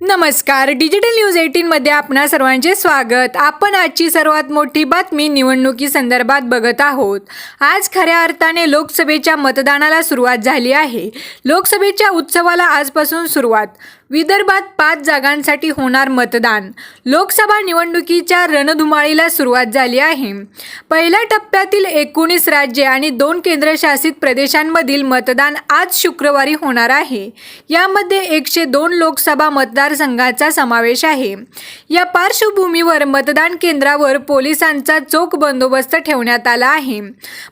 नमस्कार digital news एटीनमध्ये आपणा सर्वांचे स्वागत. आपण आजची सर्वात मोठी बातमी निवडणुकी संदर्भात बघत आहोत. आज खऱ्या अर्थाने लोकसभेच्या मतदानाला सुरुवात झाली आहे. लोकसभेच्या उत्सवाला आजपासून सुरुवात. विदर्भात पाच जागांसाठी होणार मतदान. लोकसभा निवडणुकीच्या रणधुमाळीला सुरुवात झाली आहे. पहिल्या टप्प्यातील एकोणीस राज्ये आणि दोन केंद्रशासित प्रदेशांमधील मतदान आज शुक्रवारी होणार आहे. यामध्ये एकशे दोन लोकसभा मतदारसंघाचा समावेश आहे. या पार्श्वभूमीवर मतदान केंद्रावर पोलिसांचा चोख बंदोबस्त ठेवण्यात आला आहे.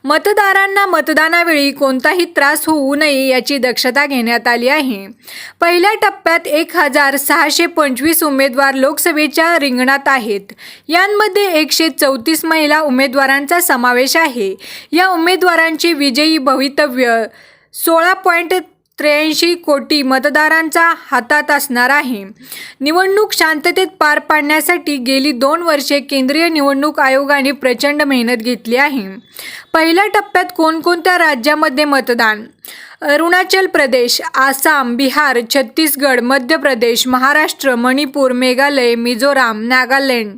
मतदारांना मतदानावेळी कोणताही त्रास होऊ नये याची दक्षता घेण्यात आली आहे. पहिल्या टप्प्यात एक हजार सहाशे पंचवीस उमेदवार लोकसभेच्या रिंगणात आहेत. यांमध्ये एकशे चौतीस महिला उमेदवारांचा समावेश आहे. या उमेदवारांचे विजयी भवितव्य सोळा पॉईंट त्र्याऐंशी कोटी मतदारांचा हातात असणार आहे. निवडणूक शांततेत पार पाडण्यासाठी गेली दोन वर्षे केंद्रीय निवडणूक आयोगाने प्रचंड मेहनत घेतली आहे. पहिल्या टप्प्यात कोणकोणत्या राज्यामध्ये मतदान? अरुणाचल प्रदेश आसाम बिहार छत्तीसगड मध्य प्रदेश महाराष्ट्र मणिपूर मेघालय मिझोराम नागालँड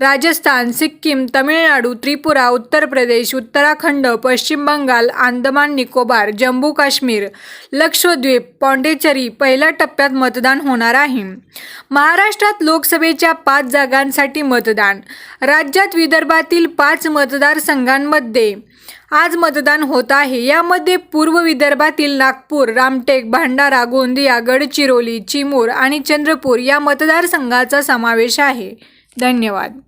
राजस्थान सिक्कीम तमिळनाडू त्रिपुरा उत्तर प्रदेश उत्तराखंड पश्चिम बंगाल अंदमान निकोबार जम्मू काश्मीर लक्षद्वीप पॉंडेचरी पहिल्या टप्प्यात मतदान होणार आहे. महाराष्ट्रात लोकसभेच्या पाच जागांसाठी मतदान. राज्यात विदर्भातील पाच मतदारसंघांमध्ये आज मतदान होत आहे. यामध्ये पूर्व विदर्भातील नागपूर रामटेक भांडारा गोंदिया गडचिरोली चिमूर आणि चंद्रपूर या मतदारसंघाचा समावेश आहे. धन्यवाद.